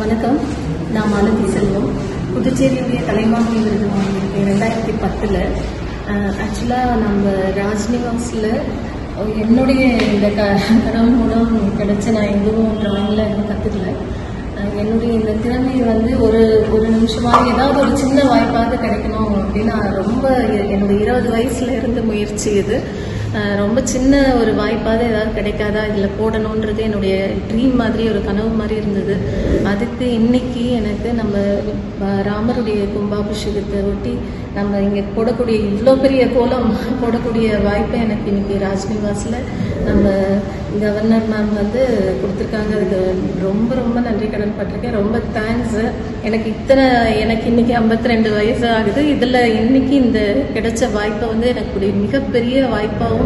வணக்கம். நான் மாலதி செல்வம். புதுச்சேரியுடைய கலைமாமணி விருது வாங்கியிருக்கேன் ரெண்டாயிரத்தி பத்தில். ஆக்சுவலாக நம்ம ராஜ்நிவாஸில் என்னுடைய இந்த க கனவு மூலம் கிடைச்ச நான் எதுவும் ட்ராயிங்கில் எதுவும் கற்றுக்கல என்னுடைய இந்த திறமை வந்து ஒரு ஒரு நிமிஷமாக ஏதாவது ஒரு சின்ன வாய்ப்பாக கிடைக்கணும் அப்படின்னு நான் ரொம்ப என்னுடைய இருபது வயசுல இருந்து முயற்சி இது. ரொம்ப சின்ன ஒரு வாய்ப்பாவது ஏதாவது கிடைக்காதா? இதில் போடணுன்றது என்னுடைய ட்ரீம் மாதிரி ஒரு கனவு மாதிரி இருந்தது. அதுக்கு இன்னைக்கு எனக்கு நம்ம ராமருடைய கும்பாபிஷேகத்தை ஒட்டி நம்ம இங்கே போடக்கூடிய இவ்வளோ பெரிய கோலம் போடக்கூடிய வாய்ப்பை எனக்கு இன்னைக்கு ராஜ்நிவாஸில் நம்ம கவர்னர் மேம் வந்து கொடுத்துருக்காங்க. அதுக்கு ரொம்ப ரொம்ப நன்றி கடன் பட்டிருக்கேன். ரொம்ப தேங்க்ஸ் எனக்கு இத்தனை எனக்கு இன்னைக்கு 52 ரெண்டு வயசு ஆகுது. இதில் இன்னைக்கு இந்த கிடைச்ச வாய்ப்பை வந்து எனக்கு மிகப்பெரிய வாய்ப்பாகவும்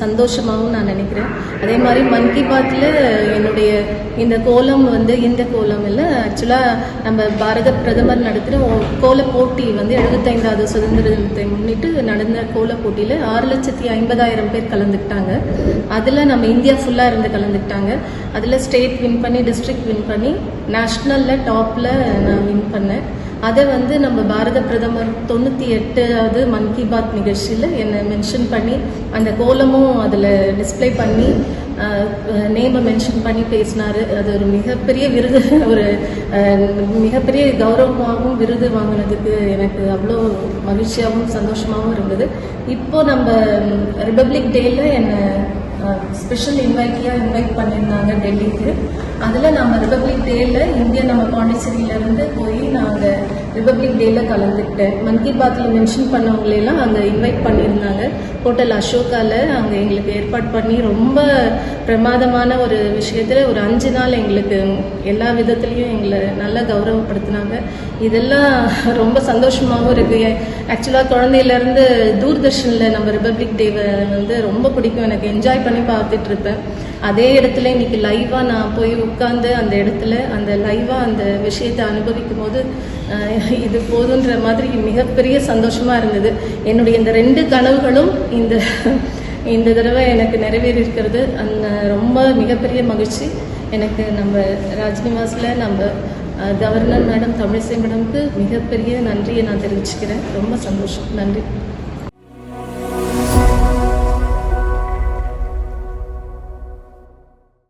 சந்தோஷமாகவும் நான் நினைக்கிறேன். அதே மாதிரி மன் கி பாத்தில் என்னுடைய இந்த கோலம் வந்து இந்த கோலம் இல்லை ஆக்சுவலாக நம்ம பாரத பிரதமர் நடத்துகிற கோல போட்டி வந்து எழுபத்தைந்தாவது சுதந்திர தினத்தை முன்னிட்டு நடந்த கோல போட்டியில் ஆறு லட்சத்தி ஐம்பதாயிரம் பேர் கலந்துக்கிட்டாங்க. அதில் நம்ம இந்தியா ஃபுல்லாக இருந்து கலந்துக்கிட்டாங்க. அதில் ஸ்டேட் வின் பண்ணி டிஸ்ட்ரிக்ட் வின் பண்ணி நேஷ்னலில் டாப்பில் நான் வின் அதை வந்து நம்ம பாரத பிரதமர் தொண்ணூற்றி எட்டாவது மன் கி பாத் நிகழ்ச்சியில் என்னை மென்ஷன் பண்ணி அந்த கோலமும் அதில் டிஸ்ப்ளே பண்ணி நேமை மென்ஷன் பண்ணி பேசினார். அது ஒரு மிகப்பெரிய விருது. ஒரு மிகப்பெரிய கௌரவமாகவும் விருது வாங்கினதுக்கு எனக்கு அவ்வளோ மகிழ்ச்சியாகவும் சந்தோஷமாகவும் இருந்தது. இப்போ நம்ம ரிபப்ளிக் டேயில் என்னை ஸ்பெஷல் இன்வைட்டியாக இன்வைட் பண்ணியிருந்தாங்க டெல்லிக்கு. அதில் நம்ம ரிபப்ளிக் டேயில் இந்தியா நம்ம பாண்டிச்சேரியிலேருந்து போய் நாங்கள் ரிபப்ளிக் டேல கலந்துக்கிட்டேன். மன் கி பாத்தில் மென்ஷன் பண்ணவங்களெல்லாம் அங்கே இன்வைட் பண்ணியிருந்தாங்க. ஹோட்டல் அசோகாவில் அங்கே எங்களுக்கு ஏற்பாடு பண்ணி ரொம்ப பிரமாதமான ஒரு விஷயத்தில் ஒரு அஞ்சு நாள் எங்களுக்கு எல்லா விதத்துலேயும் எங்களை நல்லா கௌரவப்படுத்தினாங்க. இதெல்லாம் ரொம்ப சந்தோஷமாகவும் இருக்குது ஆக்சுவலாக குழந்தையிலேருந்து தூர்தர்ஷனில் நம்ம ரிபப்ளிக் டேவை வந்து ரொம்ப பிடிக்கும். எனக்கு என்ஜாய் பண்ணி பார்த்துட்டு இருப்பேன் அதே இடத்துல இன்னைக்கு லைவாக நான் போய் உட்காந்து அந்த இடத்துல அந்த லைவாக அந்த விஷயத்தை அனுபவிக்கும் போது இது போதுன்ற மாதிரி மிகப்பெரிய சந்தோஷமாக இருந்தது. என்னுடைய இந்த ரெண்டு கனவுகளும் இந்த இந்த தடவை எனக்கு நிறைவேறி இருக்கிறது அந்த ரொம்ப மிகப்பெரிய மகிழ்ச்சி. எனக்கு நம்ம ராஜ்நிவாஸில் நம்ம கவர்னர் மேடம் தமிழிசை மேடம்க்கு மிகப்பெரிய நன்றியை நான் தெரிவிச்சுக்கிறேன். ரொம்ப சந்தோஷம். நன்றி.